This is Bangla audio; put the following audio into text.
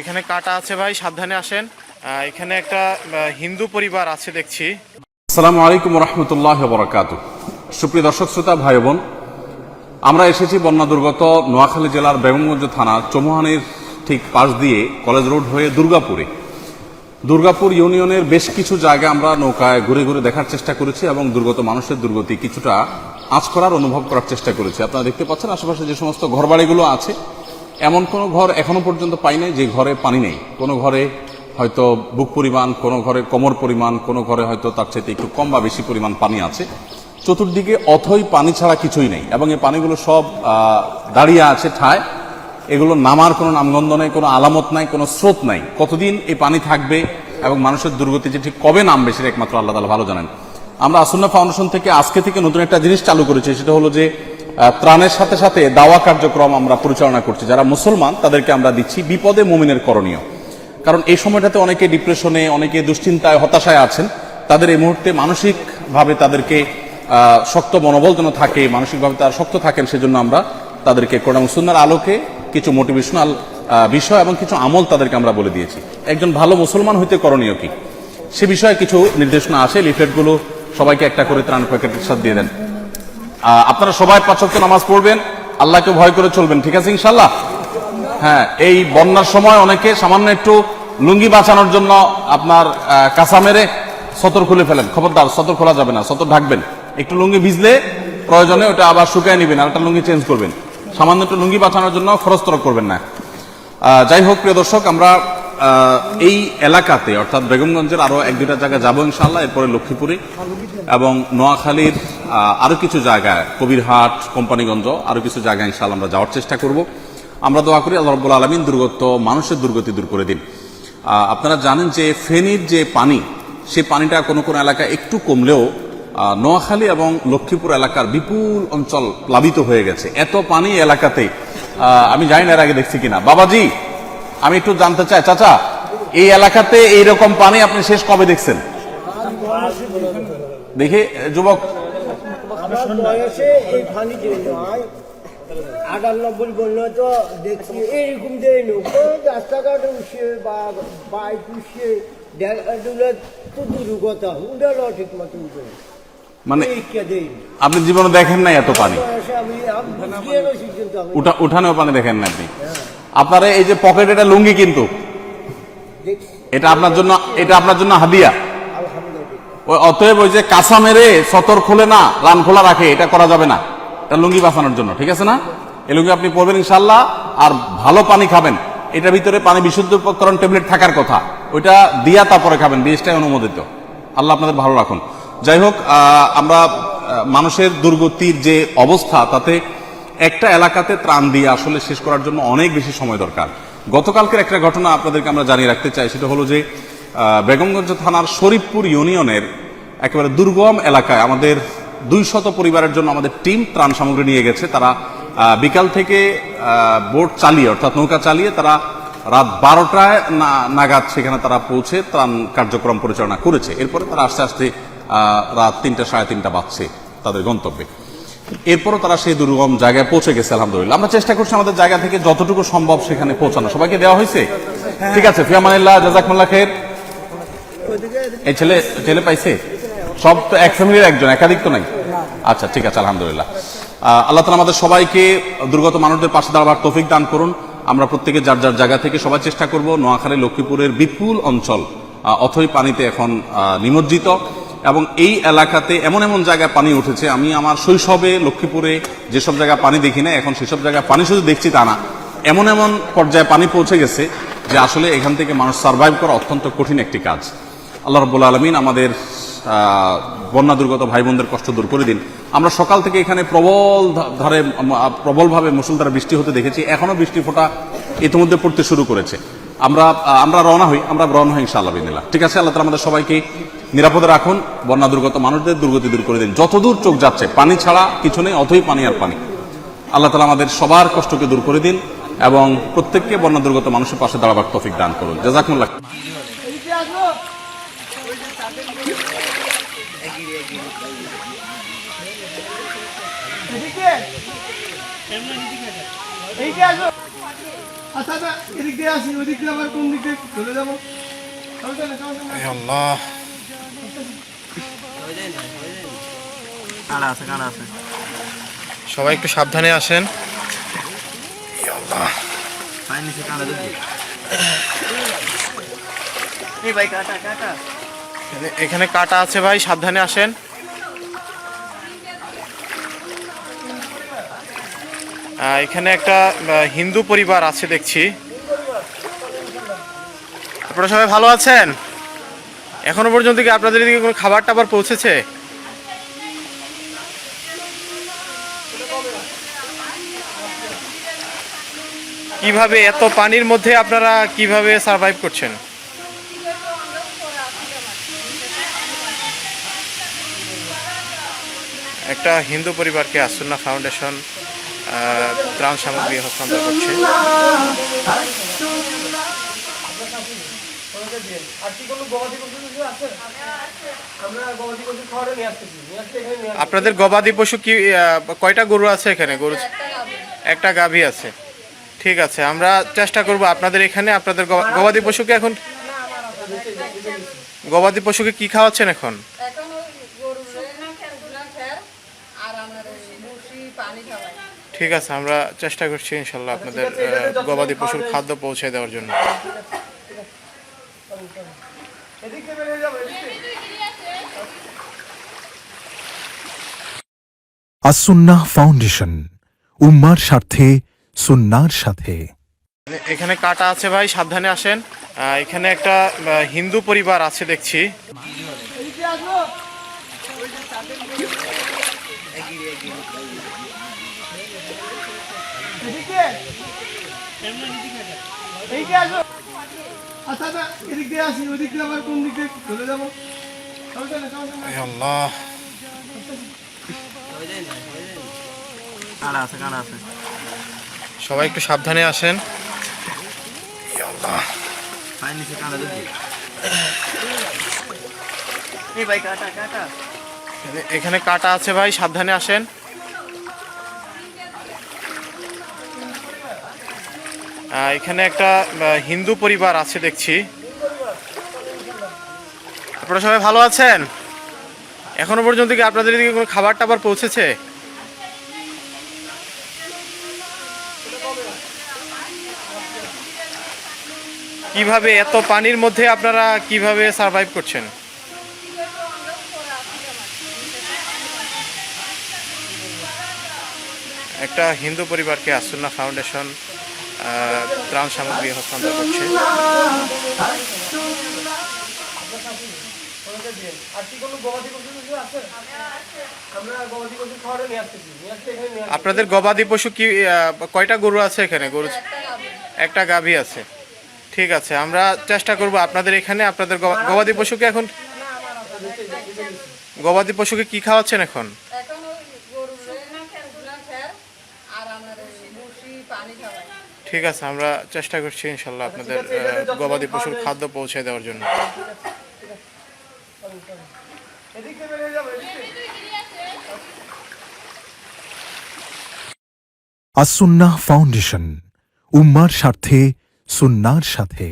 এখানে কাটা আছে ভাই, সাবধানে আসেন। এখানে একটা হিন্দু পরিবার আছে দেখছি। আসসালামু আলাইকুম রহমতুল্লাহ বরকাত সুপ্রিয় দর্শক, শ্রোতা, ভাই, বোন, আমরা এসেছি বন্যা দুর্গত নোয়াখালী জেলার বেগমগঞ্জ থানা চৌমুহানির ঠিক পাশ দিয়ে কলেজ রোড হয়ে দুর্গাপুরে। দুর্গাপুর ইউনিয়নের বেশ কিছু জায়গা আমরা নৌকায় ঘুরে ঘুরে দেখার চেষ্টা করেছি এবং দুর্গত মানুষের দুর্গতি কিছুটা আঁচ করার অনুভব করার চেষ্টা করেছি। আপনারা দেখতে পাচ্ছেন আশেপাশে যে সমস্ত ঘরবাড়িগুলো আছে এমন কোনো ঘর এখনও পর্যন্ত পাই নাই যে ঘরে পানি নেই। কোনো ঘরে হয়তো বুক পরিমাণ, কোনো ঘরে কোমর পরিমাণ, কোনো ঘরে হয়তো তার চাইতে একটু কম বা বেশি পরিমাণ পানি আছে। চতুর্দিকে অথই পানি ছাড়া কিছুই নেই এবং এই পানিগুলো সব দাঁড়িয়ে আছে, ঠায়। এগুলো নামার কোনো নামগন্ধ নেই, কোনো আলামত নাই, কোনো স্রোত নাই। কতদিন এই পানি থাকবে এবং মানুষের দুর্গতি যে ঠিক কবে নামবে সেটা একমাত্র আল্লাহ তালা ভালো জানেন। আমরা আসন্না ফাউন্ডেশন থেকে আজকে থেকে নতুন একটা জিনিস চালু করেছি, সেটা হলো যে ত্রাণের সাথে সাথে দাওয়া কার্যক্রম আমরা পরিচালনা করছি। যারা মুসলমান, তাদেরকে আমরা দিচ্ছি বিপদে মুমিনের করণীয়। কারণ এই সময়টাতে অনেকে ডিপ্রেশনে অনেকে দুশ্চিন্তায়, হতাশায় আছেন। তাদের এই মুহূর্তে মানসিকভাবে তাদেরকে শক্ত মনোবল যেন থাকে, মানসিকভাবে তারা শক্ত থাকেন, সেজন্য আমরা তাদেরকে কোরআন সুন্নার আলোকে কিছু মোটিভেশনাল বিষয় এবং কিছু আমল তাদেরকে আমরা বলে দিয়েছি। একজন ভালো মুসলমান হইতে করণীয় কি? সে বিষয়ে কিছু নির্দেশনা আছে লিফলেটগুলো সবাইকে একটা করে ত্রাণ প্যাকেটের সাথে দিয়ে দেন। আপনারা সবাই পাঁচক্ত নামাজ পড়বেন, আল্লাহকে ভয় করে চলবেন, ঠিক আছে ইনশাল্লাহ হ্যাঁ এই বন্যার সময় অনেকে সামান্য একটু লুঙ্গি বাঁচানোর জন্য আপনার কাঁচা মেরে সতর খুলে ফেলেন। খবরদার, সতর খোলা যাবে না, সতর ঢাকবেন। একটু লুঙ্গি ভিজলে প্রয়োজনে ওটা আবার শুকায় নিবেন, আর একটা লুঙ্গি চেঞ্জ করবেন। সামান্য একটু লুঙ্গি বাঁচানোর জন্য খরচ তরক করবেন না। যাই হোক, প্রিয় দর্শক, আমরা এই এলাকাতে অর্থাৎ বেগমগঞ্জের আরও এক দুটা জায়গায় যাব ইনশাল্লাহ এরপরে লক্ষ্মীপুরে এবং নোয়াখালীর আহ, আরও কিছু জায়গায় কবিরহাট কোম্পানিগঞ্জ আরও কিছু জায়গায় ইনশাল্লাহ আমরা যাওয়ার চেষ্টা করব। আমরা দোয়া করি আল্লাহ রব্বুল আলমিন দুর্গত মানুষের দুর্গতি দূর করে দিন। আপনারা জানেন যে ফেনীর যে পানি সে পানিটা কোনো কোনো এলাকা একটু কমলেও নোয়াখালী এবং লক্ষ্মীপুর এলাকার বিপুল অঞ্চল প্লাবিত হয়ে গেছে। এত পানি এলাকাতে আমি জানি না এর আগে দেখছি কিনা। বাবাজি! আমি একটু জানতে চাই চাচা এই এলাকাতে এইরকম পানি আপনি শেষ কবে দেখছেন? দেখি যুবক। যে আটানব্বই বলল তো দেখছি নৌকো রাস্তাঘাট উঠছে বা বাইক মানে আপনি জীবনে দেখেন নাই এত পানি? উঠানেও পানি দেখেন না আপনি? আপনার এই যে পকেট এটা লুঙ্গি কিন্তু। এটা আপনার জন্য, এটা আপনার জন্য হাদিয়া। ওই অতএব ওই যে কাঁচা মেরে সতর খুলে না, রান খোলা রাখে, এটা করা যাবে না। এটা লুঙ্গি বাঁচানোর জন্য, ঠিক আছে না? এই লুঙ্গি আপনি পরবেন ইনশাল্লাহ আর ভালো পানি খাবেন। এটার ভিতরে পানি বিশুদ্ধ বিশুদ্ধকরণ ট্যাবলেট থাকার কথা। ওইটা দিয়া তারপরে খাবেন, বীজটাই অনুমোদিত। আল্লাহ আপনাদের ভালো রাখুন। যাই হোক আমরা মানুষের দুর্গতির যে অবস্থা, তাতে একটা এলাকাতে ত্রাণ দিয়ে আসলে শেষ করার জন্য অনেক বেশি সময় দরকার। গতকালকের একটা ঘটনা আপনাদেরকে আমরা জানিয়ে রাখতে চাই, সেটা হলো যে বেগমগঞ্জ থানার শরীফপুর ইউনিয়নের একেবারে দুর্গম এলাকায় আমাদের দুই শত পরিবারের জন্য আমাদের টিম ত্রাণ সামগ্রী নিয়ে গেছে। তারা বিকাল থেকে বোট চালিয়ে, অর্থাৎ নৌকা চালিয়ে তারা রাত বারোটায় নাগাদ সেখানে তারা পৌঁছে ত্রাণ কার্যক্রম পরিচালনা করেছে। এরপরে তারা আস্তে আস্তে রাত তিনটা, সাড়ে তিনটা বাজছে তাদের গন্তব্যে। এরপরও তারা সেই দুর্গম জায়গায় পৌঁছে গেছে আলহামদুলিল্লাহ। আমরা চেষ্টা করছি আমাদের জায়গা থেকে যতটুকু সম্ভব সেখানে পৌঁছানো। সবাইকে দেওয়া হয়েছে? ঠিক আছে ফিয়ামানিল্লাহ খের। এই ছেলে ছেলে পাইছে? সব তো এক ফ্যামিলির একজন একাধিক তো নাই? আচ্ছা ঠিক আছে আলহামদুলিল্লাহ। আল্লাহ তালা আমাদের সবাইকে দুর্গত মানুষদের পাশে দাঁড়াবার তৌফিক দান করুন। আমরা প্রত্যেকে যার যার জায়গা থেকে সবাই চেষ্টা করব। নোয়াখালী লক্ষ্মীপুরের বিপুল অঞ্চল অথই পানিতে এখন নিমজ্জিত। এবং এই এলাকাতে এমন এমন জায়গায় পানি উঠেছে, আমি আমার শৈশবে লক্ষ্মীপুরে যেসব জায়গায় পানি দেখি না এখন সেসব জায়গায় পানি শুধু দেখছি তা না। এমন এমন পর্যায়ে পানি পৌঁছে গেছে যে আসলে এখান থেকে মানুষ সার্ভাইভ করা অত্যন্ত কঠিন একটি কাজ। আল্লাহ রব্বুল আলমিন আমাদের বন্যা দুর্গত ভাই বোনদের কষ্ট দূর করে দিন। আমরা সকাল থেকে এখানে প্রবল ধারে প্রবলভাবে মুসুলধারে বৃষ্টি হতে দেখেছি, এখনও বৃষ্টি ফোঁটা ইতিমধ্যে পড়তে শুরু করেছে। আমরা আমরা রওনা হই, আমরা রওনা হই ইনশাআল্লাহ বিদিনিল্লাহ। ঠিক আছে, আল্লাহ আমাদের সবাইকে নিরাপদে রাখুন বন্যা দুর্গত মানুষদের দুর্গতি দূর করে দিন। যতদূর চোখ যাচ্ছে পানি ছাড়া কিছু নেই অথই পানি আর পানি। আল্লাহ তালা আমাদের সবার কষ্টকে দূর করে দিন এবং প্রত্যেককে বন্যা দুর্গত মানুষের পাশে দাঁড়াবার তফিক দান করুন। জাজাকুল্লাহ আচ্ছা আচ্ছা এদিক দিয়ে আসি ওদিক দিয়ে আবার কোন দিক দিয়ে চলে যাব? আল্লাহ। সবাই একটু সাবধানে আসেন। এখানে- এখানে কাটা আছে ভাই সাবধানে আসেন। এখানে একটা হিন্দু পরিবার আছে দেখছি। আপনারা সবাই ভালো আছেন? এখনও পর্যন্ত কি আপনাদের এদিকে কোনো খাবার টাবার পৌঁছেছে? কীভাবে এত পানির মধ্যে আপনারা কীভাবে সার্ভাইভ করছেন? একটা হিন্দু পরিবারকে আসন্না ফাউন্ডেশন ত্রাণ সামগ্রী হস্তান্তর করছে। আর কি কোনো গবাদি পশু কিছু আছে? আমরা গবাদি পশু খাওয়াটা নিয়ে আসতেছি নিয়ে আসতে এখানে নিয়ে আপনাদের গবাদি পশু কি কয়টা গরু আছে এখানে? গরু একটা গাভী আছে। ঠিক আছে আমরা চেষ্টা করব আপনাদের এখানে আপনাদের গবা- গবাদি পশুকে এখন গবাদি পশুকে কি খাওয়াচ্ছেন এখন? ঠিক আছে আমরা চেষ্টা করছি ইনশাল্লাহ আপনাদের গবাদি পশুর খাদ্য পৌঁছে দেওয়ার জন্য এদিক দিয়ে বেরিয়ে যাব এদিক দিয়ে আসুন্নাহ ফাউন্ডেশন উম্মার স্বার্থে সুন্নার সাথে। এখানে কাটা আছে ভাই সাবধানে আসেন। আহ, এখানে একটা হিন্দু পরিবার আছে দেখছি। এদিকে আসো এদিকে এদিকে আসো আচ্ছা আচ্ছা এদিক দিয়ে আসি ওদিক দিয়ে আবার কোন সবাই একটু সাবধানে আসেন। এখানে কাটা আছে ভাই সাবধানে আসেন। এখানে একটা হিন্দু পরিবার আছে দেখছি। আপনারা সবাই ভালো আছেন? এখনও পর্যন্ত কি আপনাদের এদিকে কোনো খাবার টাবার পৌঁছেছে? কীভাবে, এত পানির মধ্যে আপনারা কীভাবে সারভাইভ করছেন? একটা হিন্দু পরিবারকে আসুন্না ফাউন্ডেশন ত্রাণ সামগ্রী হস্তান্তর করছে। আর কি কোনো গবাদি পশু কিছু আছে? আমরা গবাদি পশু খাওয়াটা নিয়ে আসতেছি। নিয়ে আসতে এখানে নিয়ে আপনাদের গবাদি পশু কি কয়টা গরু আছে এখানে? গরু একটা গাভী আছে। ঠিক আছে আমরা চেষ্টা করব আপনাদের এখানে আপনাদের গবা- গবাদি পশুকে এখন গবাদি পশুকে কি খাওয়াচ্ছেন এখন? ঠিক আছে আমরা চেষ্টা করছি ইনশাল্লাহ আপনাদের গবাদি পশুর খাদ্য পৌঁছে দেওয়ার জন্য। এদিক দিয়ে বেরিয়ে যাব এদিক দিয়ে আসুন্নাহ ফাউন্ডেশন উম্মার স্বার্থে সুন্নার সাথে